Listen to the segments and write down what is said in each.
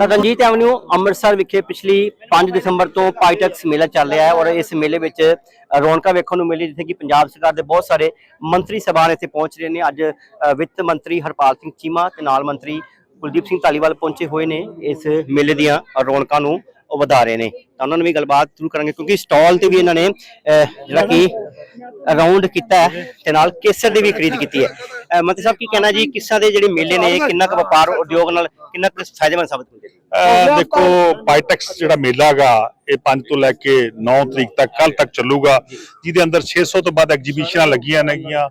Ranjit avenue Amritsar ਵਿਖੇ ਪਿਛਲੀ 5 ਦਸੰਬਰ ਤੋਂ ਪਾਈਟੈਕਸ ਮੇਲਾ ਚੱਲ ਰਿਹਾ ਹੈ ਔਰ ਇਸ ਮੇਲੇ ਵਿੱਚ ਰੌਣਕਾਂ ਵੇਖਣ ਨੂੰ ਮਿਲੀ ਜਿੱਥੇ ਕਿ ਪੰਜਾਬ ਸਰਕਾਰ ਦੇ ਬਹੁਤ ਸਾਰੇ ਮੰਤਰੀ ਸਭਾ ਇੱਥੇ ਪਹੁੰਚ ਰਹੇ ਨੇ। ਅੱਜ ਵਿੱਤ ਮੰਤਰੀ ਹਰਪਾਲ ਸਿੰਘ ਚੀਮਾ ਤੇ ਨਾਲ ਮੰਤਰੀ ਕੁਲਦੀਪ ਸਿੰਘ ਧਾਲੀਵਾਲ ਪਹੁੰਚੇ ਹੋਏ ਨੇ ਇਸ ਮੇਲੇ ਦੀਆਂ ਰੌਣਕਾਂ ਨੂੰ ਉਹ ਵਧਾ ਰਹੇ ਨੇ। ਤਾਂ ਉਹਨਾਂ ਨੂੰ ਵੀ ਗੱਲਬਾਤ ਜ਼ਰੂਰ ਕਰਾਂਗੇ ਕਿਉਂਕਿ ਸਟਾਲ ਤੇ ਵੀ ਇਹਨਾਂ ਨੇ ਜਿਹੜਾ ਕਿ ਰਾਉਂਡ ਕੀਤਾ ਹੈ ਤੇ ਨਾਲ ਕੇਸਰ ਦੀ ਵੀ ਖਰੀਦ ਕੀਤੀ ਹੈ। ਮੰਤਰੀ ਸਾਹਿਬ, ਕੀ ਕਹਿਣਾ ਜੀ? ਕਿੱਸਾ ਦੇ ਜਿਹੜੇ ਮੇਲੇ ਨੇ, ਕਿੰਨਾ ਕੁ ਵਪਾਰ, ਉਦਯੋਗ ਨਾਲ ਕਿੰਨਾ ਕੁ ਫਾਇਦੇਮੰਦ ਸਾਬਤ ਹੁੰਦੇ ਦੇਖੋ, ਪਾਈਟੈਕਸ ਜਿਹੜਾ ਮੇਲਾ ਹੈਗਾ, ਇਹ 5 ਤੋਂ ਲੈ ਕੇ 9 ਤਰੀਕ ਤੱਕ ਕੱਲ ਤੱਕ ਚੱਲੂਗਾ। ਜਿਹਦੇ ਅੰਦਰ 600 ਤੋਂ ਵੱਧ ਐਗਜ਼ੀਬਿਸ਼ਨਾਂ ਲੱਗੀਆਂ ਨੇਗੀਆਂ।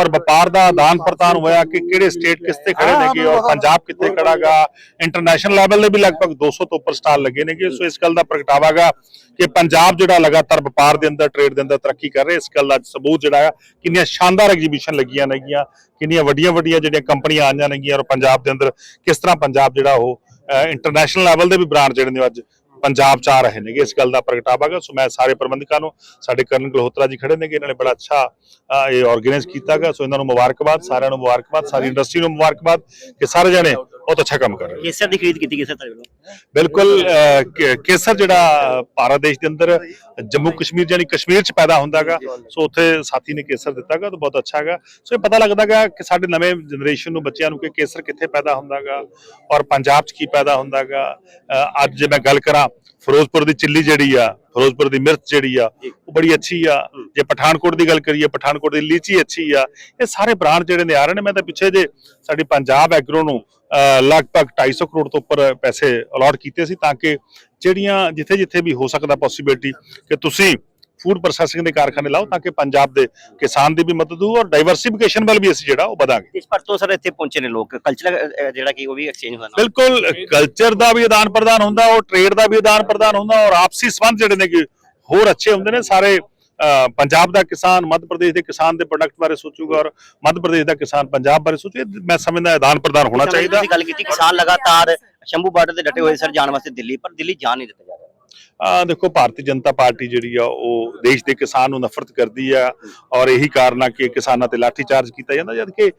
ਔਰ ਵਪਾਰ ਦਾ ਆਦਾਨ ਪ੍ਰਦਾਨ ਹੋਇਆ ਕਿ ਕਿਹੜੇ ਸਟੇਟ ਕਿਸ ਤੇ ਖੜੇ ਨੇਗੇ ਔਰ ਪੰਜਾਬ ਕਿੱਥੇ ਖੜਾਗਾ ਇੰਟਰਨੈਸ਼ਨਲ ਲੈਵਲ ਦੇ ਵੀ ਲਗਭਗ 200 ਤੋਂ ਉੱਪਰ ਸਟਾਲ ਲੱਗੇ ਨੇਗੇ। ਸੋ ਇਸ ਗੱਲ ਦਾ ਪ੍ਰਗਟਾਵਾਗਾ ਕਿ ਪੰਜਾਬ ਜਿਹੜਾ ਲਗਾਤਾਰ ਵਪਾਰ ਦੇ ਅੰਦਰ ਟ੍ਰੇਡ ਦੇ ਅੰਦਰ ਤਰੱਕੀ ਕਰ ਰਿਹਾ, ਇਸ ਗੱਲ ਦਾ ਅੱਜ ਸਬੂਤ ਜਿਹੜਾ ਹੈ ਕਿੰਨੀਆਂ ਸ਼ਾਨਦਾਰ ਐਗਜ਼ੀਬਿਸ਼ਨ ਲੱਗੀਆਂ ਨੇਗੀਆਂ ਕਿੰਨੀਆਂ ਵੱਡੀਆਂ ਵੱਡੀਆਂ ਜਿਹੜੀਆਂ ਕੰਪਨੀਆਂ ਆਈਆਂ ਨੇਗੀਆਂ ਔਰ ਪੰਜਾਬ ਦੇ ਅੰਦਰ ਕਿਸ ਤਰ੍ਹਾਂ ਪੰਜਾਬ ਜਿਹੜਾ ਉਹ ਇੰਟਰਨੈਸ਼ਨਲ ਲੈਵਲ ਦੇ ਵੀ ਬ੍ਰਾਂਡ ਜਿਹੜੇ ਨੇ ਅੱਜ ਪੰਜਾਬ ਚ ਆ ਰਹੇ ਨੇਗੇ। ਇਸ ਗੱਲ ਦਾ ਪ੍ਰਗਟਾਵਾਗਾ ਸੋ ਮੈਂ ਸਾਰੇ ਪ੍ਰਬੰਧਕਾਂ ਨੂੰ ਸਾਡੇ ਕਰਨ ਗਲਹੋਤਰਾ ਜੀ ਖੜੇ ਨੇਗੇ। ਇਹਨਾਂ ਨੇ ਬੜਾ ਅੱਛਾ ਅਹ, ਇਹ ਆਰਗੇਨਾਈਜ਼ ਕੀਤਾਗਾ ਸੋ ਇਹਨਾਂ ਨੂੰ ਮੁਬਾਰਕਬਾਦ ਸਾਰਿਆਂ ਨੂੰ ਮੁਬਾਰਕਬਾਦ ਸਾਰੀ ਇੰਡਸਟਰੀ ਨੂੰ ਮੁਬਾਰਕਬਾਦ ਕਿ ਸਾਰੇ ਜਣੇ ਬਹੁਤ ਅੱਛਾ ਕੰਮ ਕਰ ਰਹੇ ਕੇਸਰ ਦੀ ਖਰੀਦ ਕੀਤੀ ਕਿਸੇ ਤਰ੍ਹਾਂ ਬਿਲਕੁਲ ਅਹ, ਕੇ- ਕੇਸਰ ਜਿਹੜਾ ਭਾਰਤ ਦੇਸ਼ ਦੇ ਅੰਦਰ ਜੰਮੂ ਕਸ਼ਮੀਰ ਯਾਨੀ ਕਸ਼ਮੀਰ ਚ ਪੈਦਾ ਹੁੰਦਾਗਾ ਸੋ ਉੱਥੇ ਸਾਥੀ ਨੇ ਕੇਸਰ ਦਿੱਤਾਗਾ ਤਾਂ ਬਹੁਤ ਅੱਛਾ ਹੈਗਾ। ਸੋ ਇਹ ਪਤਾ ਲੱਗਦਾਗਾ ਕਿ ਸਾਡੇ ਨਵੇਂ ਜਨਰੇਸ਼ਨ ਨੂੰ ਬੱਚਿਆਂ ਨੂੰ ਕਿ ਕੇਸਰ ਕਿੱਥੇ ਪੈਦਾ ਹੁੰਦਾਗਾ ਔਰ ਪੰਜਾਬ ਚ ਕੀ ਪੈਦਾ ਹੁੰਦਾਗਾ ਅਹ, ਅੱਜ ਜੇ ਮੈਂ ਗੱਲ ਕਰਾਂ ਫਿਰੋਜ਼ਪੁਰ ਦੀ ਚਿੱਲੀ ਜਿਹੜੀ ਆ ਫਿਰੋਜ਼ਪੁਰ ਦੀ ਮਿਰਚ ਜਿਹੜੀ ਆ ਉਹ ਬੜੀ ਅੱਛੀ ਆ। ਜੇ ਪਠਾਨਕੋਟ ਦੀ ਗੱਲ ਕਰੀਏ ਪਠਾਨਕੋਟ ਦੀ ਲੀਚੀ ਅੱਛੀ ਆ। ਇਹ ਸਾਰੇ ਬ੍ਰਾਂਡ ਜਿਹੜੇ ਨੇ ਆ ਰਹੇ ਨੇ ਮੈਂ ਤਾਂ ਪਿੱਛੇ ਜੇ ਸਾਡੀ ਪੰਜਾਬ ਐਗਰੋ ਨੂੰ ਲਗਭਗ 250 ਕਰੋੜ ਤੋਂ ਉੱਪਰ ਪੈਸੇ ਅਲਾਟ ਕੀਤੇ ਸੀ ਤਾਂ ਕਿ ਜਿਹੜੀਆਂ ਜਿੱਥੇ ਜਿੱਥੇ ਵੀ ਹੋ ਸਕਦਾ ਪੋਸਿਬਿਲਿਟੀ ਕਿ ਤੁਸੀਂ ਫੂਡ ਪ੍ਰੋਸੈਸਿੰਗ ਦੇ ਕਾਰਖਾਨੇ ਲਾਓ ਤਾਂ ਕਿ ਪੰਜਾਬ ਦੇ ਕਿਸਾਨ ਦੀ ਵੀ ਮਦਦ ਹੋ ਔਰ ਡਾਈਵਰਸਿਫਿਕੇਸ਼ਨ ਵੱਲ ਵੀ ਅਸੀਂ ਜਿਹੜਾ ਉਹ ਵਧਾਂਗੇ। ਇਸ ਪਰ ਤੋਂ ਸਰ ਇੱਥੇ ਪਹੁੰਚੇ ਨੇ ਲੋਕ। ਕਲਚਰ ਜਿਹੜਾ ਕਿ ਉਹ ਵੀ ਐਕਸਚੇਂਜ ਹੋਣਾ ਬਿਲਕੁਲ ਕਲਚਰ ਦਾ ਵੀ ਆਦਾਨ ਪ੍ਰਦਾਨ ਹੁੰਦਾ ਔਰ ਟ੍ਰੇਡ ਦਾ ਵੀ ਆਦਾਨ ਪ੍ਰਦਾਨ ਹੁੰਦਾ ਔਰ ਆਪਸੀ ਸੰਬੰਧ ਜਿਹੜੇ ਨੇ ਕਿ ਹੋਰ ਅੱਛੇ ਹੁੰਦੇ ਨੇ ਸਾਰੇ ਪੰਜਾਬ ਦਾ ਕਿਸਾਨ ਮੱਧ ਪ੍ਰਦੇਸ਼ ਦੇ ਕਿਸਾਨ ਦੇ ਪ੍ਰੋਡਕਟ ਬਾਰੇ ਸੋਚੂਗਾ ਔਰ ਮੱਧ ਪ੍ਰਦੇਸ਼ ਦਾ ਕਿਸਾਨ ਪੰਜਾਬ ਬਾਰੇ ਸੋਚੇ ਮੈਂ ਸਮਝਦਾ ਆਦਾਨ ਪ੍ਰਦਾਨ ਹੋਣਾ ਚਾਹੀਦਾ। ਤੁਸੀਂ ਗੱਲ ਕੀਤੀ ਕਿਸਾਨ ਲਗਾਤਾਰ ਸ਼ੰਭੂ ਬਾਰਡਰ ਤੇ ਡਟੇ ਹੋਏ ਸਰ ਜਾਣ ਵਾਸਤੇ ਦਿੱਲੀ ਪਰ ਦਿੱਲੀ ਜਾਣ ਨਹੀਂ ਦਿੱਤਾ ਜਾ ਰਿਹਾ। ਆ ਦੇਖੋ ਭਾਰਤੀ ਜਨਤਾ ਪਾਰਟੀ ਜਿਹੜੀ ਆ ਉਹ ਦੇਸ਼ ਦੇ ਕਿਸਾਨ ਨੂੰ ਨਫ਼ਰਤ ਕਰਦੀ ਆ ਔਰ ਇਹੀ ਕਾਰਨ ਆ ਕਿ ਕਿਸਾਨਾਂ ਤੇ ਲਾਠੀ ਚਾਰਜ ਕੀਤਾ ਜਾਂਦਾ ਜਦ ਕਿ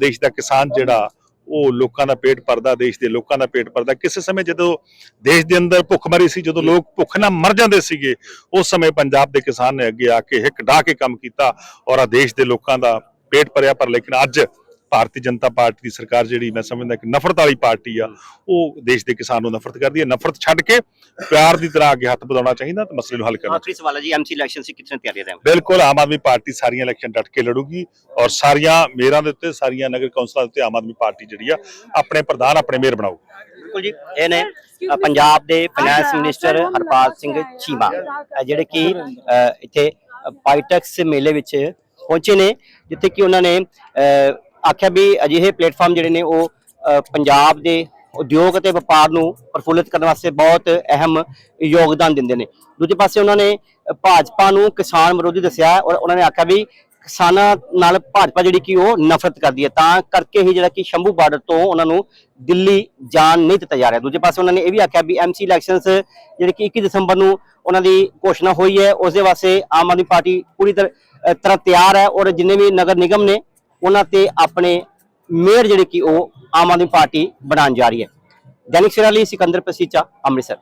ਦੇਸ਼ ਦਾ ਕਿਸਾਨ ਜਿਹੜਾ ਉਹ ਲੋਕਾਂ ਦਾ ਪੇਟ ਭਰਦਾ, ਦੇਸ਼ ਦੇ ਲੋਕਾਂ ਦਾ ਪੇਟ ਭਰਦਾ। ਕਿਸੇ ਸਮੇਂ ਜਦੋਂ ਦੇਸ਼ ਦੇ ਅੰਦਰ ਭੁੱਖਮਰੀ ਸੀ, ਜਦੋਂ ਲੋਕ ਭੁੱਖ ਨਾਲ ਮਰ ਜਾਂਦੇ ਸੀਗੇ, ਉਸ ਸਮੇਂ ਪੰਜਾਬ ਦੇ ਕਿਸਾਨ ਨੇ ਅੱਗੇ ਆ ਕੇ ਹਿੱਕ ਢਾ ਕੇ ਕੰਮ ਕੀਤਾ ਔਰ ਆ ਦੇਸ਼ ਦੇ ਲੋਕਾਂ ਦਾ ਪੇਟ ਭਰਿਆ ਪਰ ਲੇਕਿਨ ਅੱਜ ਭਾਰਤੀ ਜਨਤਾ ਪਾਰਟੀ ਦੀ ਸਰਕਾਰ ਜਿਹੜੀ ਮੈਂ ਸਮਝਦਾ ਕਿ ਨਫ਼ਰਤ ਵਾਲੀ ਪਾਰਟੀ ਆ ਉਹ ਦੇਸ਼ ਦੇ ਕਿਸਾਨ ਨੂੰ ਨਫ਼ਰਤ ਕਰਦੀ ਹੈ। ਨਫ਼ਰਤ ਛੱਡ ਕੇ ਪਿਆਰ ਦੀ ਤਰ੍ਹਾਂ ਅੱਗੇ ਹੱਥ ਵਧਾਉਣਾ ਚਾਹੀਦਾ ਤੇ ਮਸਲੇ ਨੂੰ ਹੱਲ ਕਰਨਾ ਆਖਰੀ ਸਵਾਲ ਹੈ ਜੀ ਐਮਸੀ ਇਲੈਕਸ਼ਨ ਸੀ ਕਿਤਨੇ ਤਿਆਰੀ ਰਹੇ ਬਿਲਕੁਲ ਆਮ ਆਦਮੀ ਪਾਰਟੀ ਸਾਰੀਆਂ ਇਲੈਕਸ਼ਨ ਡਟ ਕੇ ਲੜੂਗੀ ਔਰ ਸਾਰੀਆਂ ਮੇਅਰਾਂ ਦੇ ਉੱਤੇ ਸਾਰੀਆਂ ਨਗਰ ਕੌਂਸਲਾਂ ਦੇ ਉੱਤੇ ਆਮ ਆਦਮੀ ਪਾਰਟੀ ਜਿਹੜੀ ਆ ਆਪਣੇ ਪ੍ਰਧਾਨ ਆਪਣੇ ਮੇਅਰ ਬਣਾਊ ਬਿਲਕੁਲ ਜੀ ਇਹ ਨੇ ਪੰਜਾਬ ਦੇ ਫਾਈਨੈਂਸ ਮਿਨਿਸਟਰ ਹਰਪਾਲ ਸਿੰਘ ਚੀਮਾ ਜਿਹੜੇ ਕਿ ਇੱਥੇ ਪਾਈਟੈਕਸ ਮੇਲੇ ਵਿੱਚ ਪਹੁੰਚੇ ਨੇ ਜਿੱਥੇ ਕਿ ਉਹਨਾਂ ਨੇ ਆਖਿਆ ਵੀ ਅਜਿਹੇ ਪਲੇਟਫਾਰਮ ਜਿਹੜੇ ਨੇ ਉਹ ਪੰਜਾਬ ਦੇ ਉਦਯੋਗ ਅਤੇ ਵਪਾਰ ਨੂੰ ਪ੍ਰਫੁੱਲਿਤ ਕਰਨ ਵਾਸਤੇ ਬਹੁਤ ਅਹਿਮ ਯੋਗਦਾਨ ਦਿੰਦੇ ਨੇ। ਦੂਜੇ ਪਾਸੇ ਉਹਨਾਂ ਨੇ ਭਾਜਪਾ ਨੂੰ ਕਿਸਾਨ ਵਿਰੋਧੀ ਦੱਸਿਆ ਔਰ ਉਹਨਾਂ ਨੇ ਆਖਿਆ ਵੀ ਕਿਸਾਨਾਂ ਨਾਲ ਭਾਜਪਾ ਜਿਹੜੀ ਕਿ ਉਹ ਨਫ਼ਰਤ ਕਰਦੀ ਹੈ। ਤਾਂ ਕਰਕੇ ਹੀ ਜਿਹੜਾ ਕਿ ਸ਼ੰਭੂ ਬਾਰਡਰ ਤੋਂ ਉਹਨਾਂ ਨੂੰ ਦਿੱਲੀ ਜਾਣ ਨਹੀਂ ਦਿੱਤਾ ਜਾ ਰਿਹਾ। ਦੂਜੇ ਪਾਸੇ ਉਹਨਾਂ ਨੇ ਇਹ ਵੀ ਆਖਿਆ ਵੀ ਐਮਸੀ ਇਲੈਕਸ਼ਨਸ ਜਿਹੜੇ ਕਿ 21 ਦਸੰਬਰ ਨੂੰ ਉਹਨਾਂ ਦੀ ਘੋਸ਼ਣਾ ਹੋਈ ਹੈ। ਉਸ ਦੇ ਵਾਸਤੇ ਆਮ ਆਦਮੀ ਪਾਰਟੀ ਪੂਰੀ ਤਰ੍ਹਾਂ ਤਰ੍ਹਾਂ ਤਿਆਰ ਹੈ ਔਰ ਜਿੰਨੇ ਵੀ ਨਗਰ ਨਿਗਮ ਨੇ ਉਹਨਾਂ ਤੇ ਆਪਣੇ ਮੇਅਰ ਜਿਹੜੇ ਕਿ ਉਹ ਆਮ ਆਦਮੀ ਪਾਰਟੀ ਬਣਾਉਣ ਜਾ ਰਹੀ ਹੈ। ਦੈਨਿਕ ਸਵੇਰਾ ਲਈ ਸਿਕੰਦਰ ਪਸੀਚਾ ਅੰਮ੍ਰਿਤਸਰ।